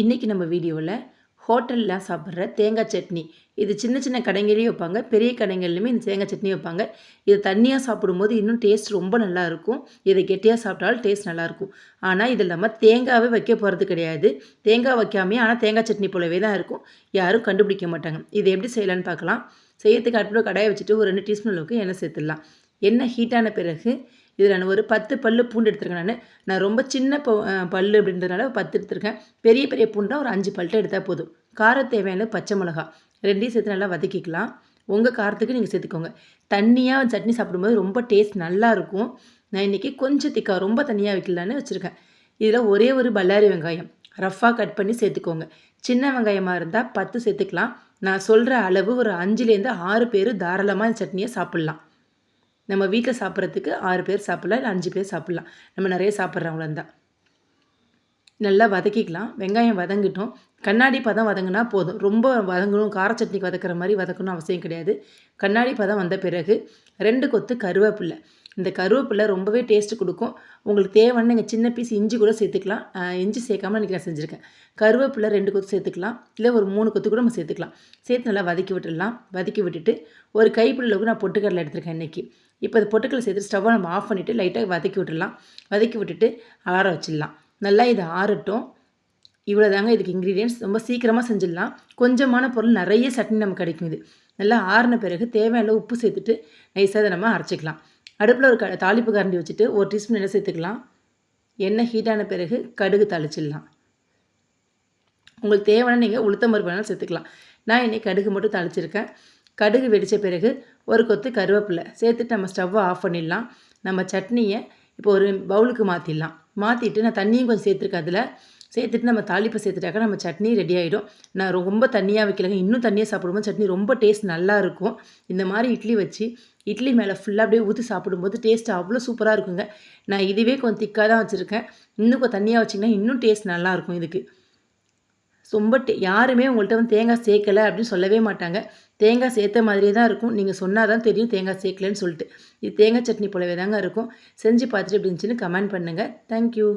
இன்றைக்கி நம்ம வீடியோவில் ஹோட்டலில் சாப்பிட்ற தேங்காய் சட்னி. இது சின்ன சின்ன கடைங்களையும் வைப்பாங்க. பெரிய கடைங்கள்லையுமே இந்த தேங்காய் சட்னி வைப்பாங்க. இது தண்ணியாக சாப்பிடும்போது இன்னும் டேஸ்ட் ரொம்ப நல்லாயிருக்கும் இதை கெட்டியாக சாப்பிட்டாலும் டேஸ்ட் நல்லாயிருக்கும் ஆனால் இது இல்லாமல் தேங்காவே வைக்க போகிறது கிடையாது. தேங்காய் வைக்காமே ஆனால் தேங்காய் சட்னி போலவே தான் இருக்கும். யாரும் கண்டுபிடிக்க மாட்டாங்க. இதை எப்படி செய்யலான்னு பார்க்கலாம். செய்யறதுக்கு அடுப்பில் கடாயை வச்சுட்டு ஒரு ரெண்டு டீஸ்பூன் அளவுக்கு எண்ணெய் சேர்த்துடலாம். எண்ணெய் ஹீட்டான பிறகு இதில் நான் ஒரு பத்து பல்லு பூண்டு எடுத்துருக்கேன் நான். நான் ரொம்ப சின்ன ப அப்படின்றதுனால பத்து எடுத்துருக்கேன். பெரிய பெரிய பூண்டாக ஒரு அஞ்சு பல்ட்டை எடுத்தால் போதும். கார தேவையான பச்சை மிளகா ரெண்டையும் சேர்த்து நல்லா வதக்கிக்கலாம். உங்கள் காரத்துக்கு நீங்கள் சேர்த்துக்கோங்க. தண்ணியாக சட்னி சாப்பிடும்போது ரொம்ப டேஸ்ட் நல்லாயிருக்கும் நான் இன்றைக்கி கொஞ்சம் திக்கா ரொம்ப தண்ணியாக வைக்கலான்னு வச்சுருக்கேன். இதில் ஒரே ஒரு பல்லாரி வெங்காயம் ரஃப்பாக கட் பண்ணி சேர்த்துக்கோங்க. சின்ன வெங்காயமாக இருந்தால் பத்து சேர்த்துக்கலாம். நான் சொல்கிற அளவு ஒரு அஞ்சுலேருந்து ஆறு பேர் தாராளமாக இந்த சட்னியை சாப்பிட்லாம். நம்ம வீட்டில் சாப்பிட்றதுக்கு ஆறு பேர் சாப்பிட்லாம் இல்லை அஞ்சு பேர் சாப்பிட்லாம். நம்ம நிறைய சாப்பிட்றவங்களா இருந்தால் நல்லா வதக்கிக்கலாம். வெங்காயம் வதங்கிட்டோம். கண்ணாடி பதம் வதங்கினா போதும். ரொம்ப வதங்கணும் கார சட்னிக்கு வதக்கிற மாதிரி வதக்கணும் அவசியம் கிடையாது. கண்ணாடி பதம் வந்த பிறகு ரெண்டு கொத்து கருவேப்பில்லை. இந்த கருவேப்பிலை ரொம்பவே டேஸ்ட்டு கொடுக்கும். உங்களுக்கு தேவைன்னு நீங்கள் சின்ன பீஸ் இஞ்சி கூட சேர்த்துக்கலாம். இஞ்சி சேர்க்காம இன்றைக்கி நான் செஞ்சுருக்கேன். கருவேப்பிலை ரெண்டு கொத்து சேர்த்துக்கலாம். இல்லை ஒரு மூணு கொத்து கூட நம்ம சேர்த்துக்கலாம். சேர்த்து நல்லா வதக்கி விட்டுடலாம். வதக்கி விட்டுட்டு ஒரு கைப்பிடி அளவுக்கு நான் பொட்டுக்கடலை எடுத்திருக்கேன் இன்றைக்கி இப்போ அது பொட்டுக்கல் சேர்த்து ஸ்டவ்வை நம்ம ஆஃப் பண்ணிவிட்டு லைட்டாக வதக்கி விட்டுடலாம். வதக்கி விட்டுட்டு ஆற வச்சிடலாம். நல்லா இது ஆறட்டும். இவ்வளோ தாங்க இதுக்கு இன்க்ரீடியன்ஸ் ரொம்ப சீக்கிரமாக செஞ்சிடலாம். கொஞ்சமான பொருள் நிறைய சட்னி நமக்கு கிடைக்கும் இது நல்லா ஆறின பிறகு தேவையான உப்பு சேர்த்துட்டு நைஸாக அதை நம்ம அரைச்சிக்கலாம். அடுப்பில் ஒரு க தாளிப்பு கரண்டி வச்சுட்டு ஒரு டீஸ்பூன் எண்ணெய் சேர்த்துக்கலாம். எண்ணெய் ஹீட்டான பிறகு கடுகு தாளிச்சிடலாம். உங்களுக்கு தேவையான நீங்கள் உளுத்தம் பருப்பு வேணாலும் சேர்த்துக்கலாம். நான் இன்றைக்கி கடுகு மட்டும் தாளிச்சிருக்கேன். கடுகு வெடித்த பிறகு ஒரு கொத்து கருவேப்பிலை சேர்த்துட்டு நம்ம ஸ்டவ்வை ஆஃப் பண்ணிடலாம். நம்ம சட்னியை இப்போ ஒரு பவுலுக்கு மாற்றிடலாம் மாற்றிட்டு நான் தண்ணியும் கொஞ்சம் சேர்த்துருக்கேன் அதில். சேர்த்துட்டு நம்ம தாளிப்பை சேர்த்துட்டாக்கா நம்ம சட்னி ரெடி ஆகிடும் நான் ரொம்ப தண்ணியாக வைக்கலங்க. இன்னும் தண்ணியாக சாப்பிடும்போது சட்னி ரொம்ப டேஸ்ட் நல்லா இருக்கும். இந்த மாதிரி இட்லி வச்சு இட்லி மேலே ஃபுல்லாக அப்படியே ஊற்றி சாப்பிடும்போது டேஸ்ட் அவ்வளோ சூப்பராக இருக்குங்க. நான் இதுவே கொஞ்சம் திக்காக தான் வச்சுருக்கேன். இன்னும் கொஞ்சம் தண்ணியாக வச்சிங்கன்னா இன்னும் டேஸ்ட் நல்லாயிருக்கும் இதுக்கு. ரொம்ப டே யாருமே உங்கள்கிட்ட வந்து தேங்காய் சேர்க்கலை அப்படின்னு சொல்லவே மாட்டாங்க. தேங்காய் சேர்த்த மாதிரியே தான் இருக்கும். நீங்கள் சொன்னால் தான் தெரியும் தேங்காய் சேர்க்கலன்னு சொல்லிட்டு. இது தேங்காய் சட்னி போலவே தாங்க இருக்கும். செஞ்சு பார்த்துட்டு எப்படி இருந்துச்சுன்னு கமெண்ட் பண்ணுங்கள் தேங்க்யூ